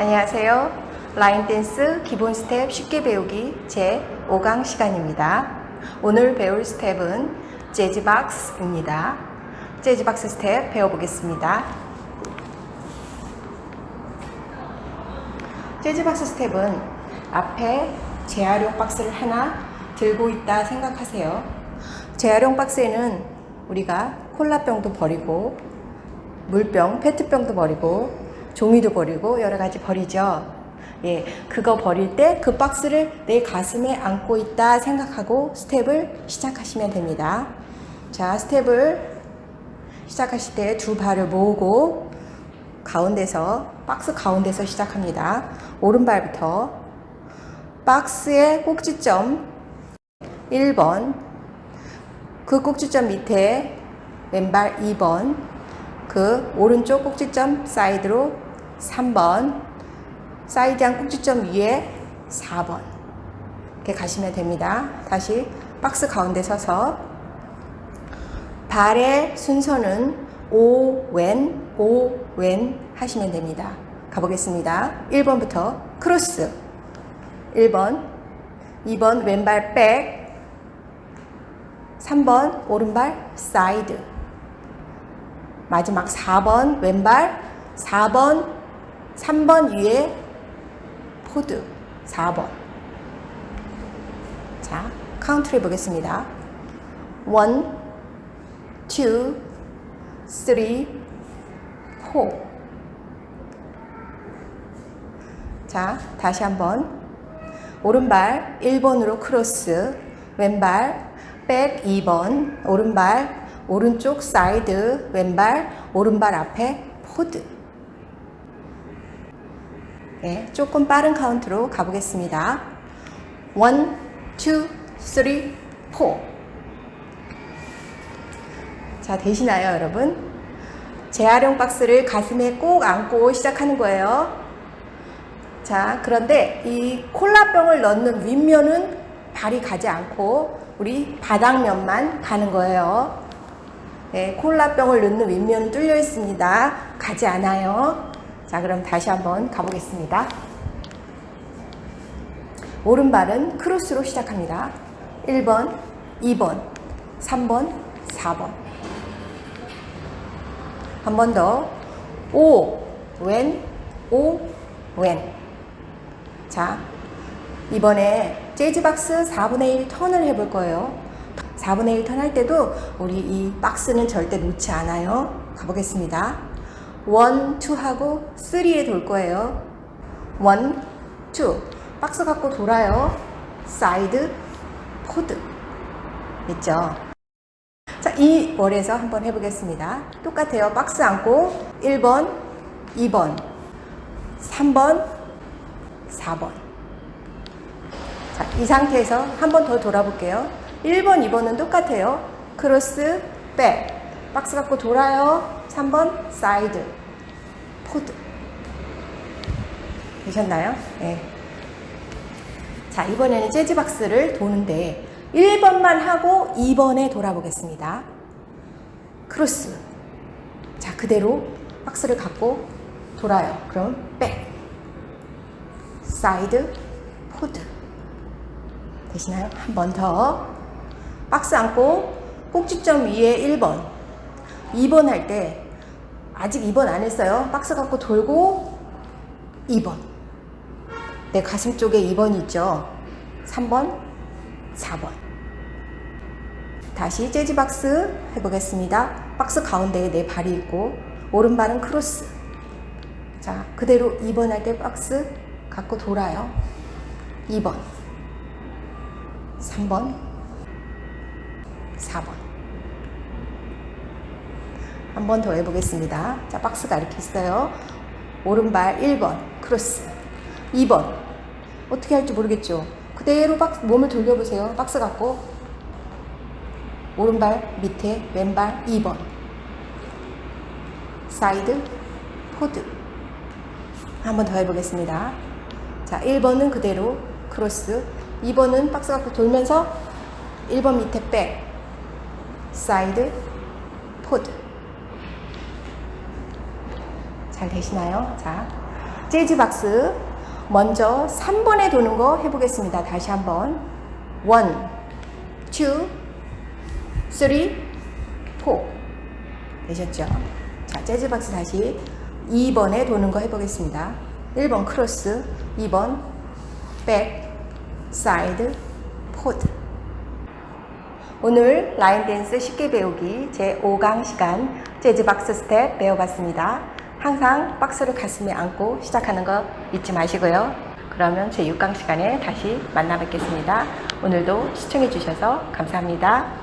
안녕하세요. 라인 댄스 기본 스텝 쉽게 배우기 제 5강 시간입니다. 오늘 배울 스텝은 재즈 박스입니다. 재즈 박스 스텝 배워보겠습니다. 재즈 박스 스텝은 앞에 재활용 박스를 하나 들고 있다 생각하세요. 재활용 박스에는 우리가 콜라병도 버리고 물병, 페트병도 버리고 종이도 버리고 여러 가지 버리죠. 예, 그거 버릴 때 그 박스를 내 가슴에 안고 있다 생각하고 스텝을 시작하시면 됩니다. 자, 스텝을 시작하실 때 두 발을 모으고 가운데서 박스 가운데서 시작합니다. 오른발부터 박스의 꼭지점 1번 그 꼭지점 밑에 왼발 2번 그 오른쪽 꼭지점 사이드로 3번 사이드한 꼭지점 위에 4번 이렇게 가시면 됩니다. 다시 박스 가운데 서서 발의 순서는 오왼 오왼 하시면 됩니다. 가보겠습니다. 1번부터 크로스 1번 2번 왼발 백 3번 오른발 사이드 마지막 4번 왼발. 4번 3번 위에 포드. 4번. 자 카운트를 해보겠습니다. 1 2 3 4 자, 다시 한번. 오른발 1번으로 크로스, 왼발 백 2번, 오른발 오른쪽 사이드, 왼발 오른발 앞에 포드. 네, 조금 빠른 카운트로 가보겠습니다. 1, 2, 3, 4. 자, 되시나요, 여러분? 재활용 박스를 가슴에 꼭 안고 시작하는 거예요. 자, 그런데 이 콜라병을 넣는 윗면은 발이 가지 않고 우리 바닥면만 가는 거예요. 네, 콜라병을 넣는 윗면은 뚫려 있습니다. 가지 않아요. 자, 그럼 다시 한번 가보겠습니다. 오른발은 크로스로 시작합니다. 1번, 2번, 3번, 4번. 한 번 더. 오, 왼, 오, 왼. 자, 이번에 재즈박스 4분의 1 턴을 해볼 거예요. 4분의 1 턴 할 때도 우리 이 박스는 절대 놓지 않아요. 가보겠습니다. 1, 2 하고 3에 돌 거예요. 1, 2. 박스 갖고 돌아요. 사이드, 포드. 있죠? 자, 이 월에서 한번 해보겠습니다. 똑같아요. 박스 안고 1번, 2번, 3번, 4번. 자, 이 상태에서 한 번 더 돌아볼게요. 1번, 2번은 똑같아요. 크로스, 백. 박스 갖고 돌아요. 3번, 사이드. 포드. 되셨나요? 네. 자, 이번에는 재즈 박스를 도는데 1번만 하고 2번에 돌아보겠습니다. 크로스. 자, 그대로 박스를 갖고 돌아요. 그럼 백. 사이드, 포드. 되시나요? 한 번 더. 박스 안고 꼭지점 위에 1번. 2번 할 때 아직 2번 안 했어요. 박스 갖고 돌고 2번. 내 가슴 쪽에 2번 있죠. 3번, 4번. 다시 재즈 박스 해보겠습니다. 박스 가운데에 내 발이 있고 오른발은 크로스. 자, 그대로 2번 할 때 박스 갖고 돌아요. 2번, 3번, 4번. 한 번 더 해보겠습니다. 자, 박스가 이렇게 있어요. 오른발 1번, 크로스. 2번. 어떻게 할지 모르겠죠? 그대로 박스, 몸을 돌려보세요. 박스 갖고. 오른발 밑에 왼발 2번. 사이드, 포드. 한 번 더 해보겠습니다. 자, 1번은 그대로 크로스. 2번은 박스 갖고 돌면서 1번 밑에 백. 사이드, 포드. 잘 되시나요? 자, 재즈 박스 먼저 3번에 도는 거 해보겠습니다. 다시 한번 1, 2, 3, 4 되셨죠? 자, 재즈 박스 다시 2번에 도는 거 해보겠습니다. 1번 크로스, 2번 백, 사이드, 포드. 오늘 라인 댄스 쉽게 배우기 제 5강 시간 재즈 박스 스텝 배워봤습니다. 항상 박스를 가슴에 안고 시작하는 거 잊지 마시고요. 그러면 제 6강 시간에 다시 만나 뵙겠습니다. 오늘도 시청해 주셔서 감사합니다.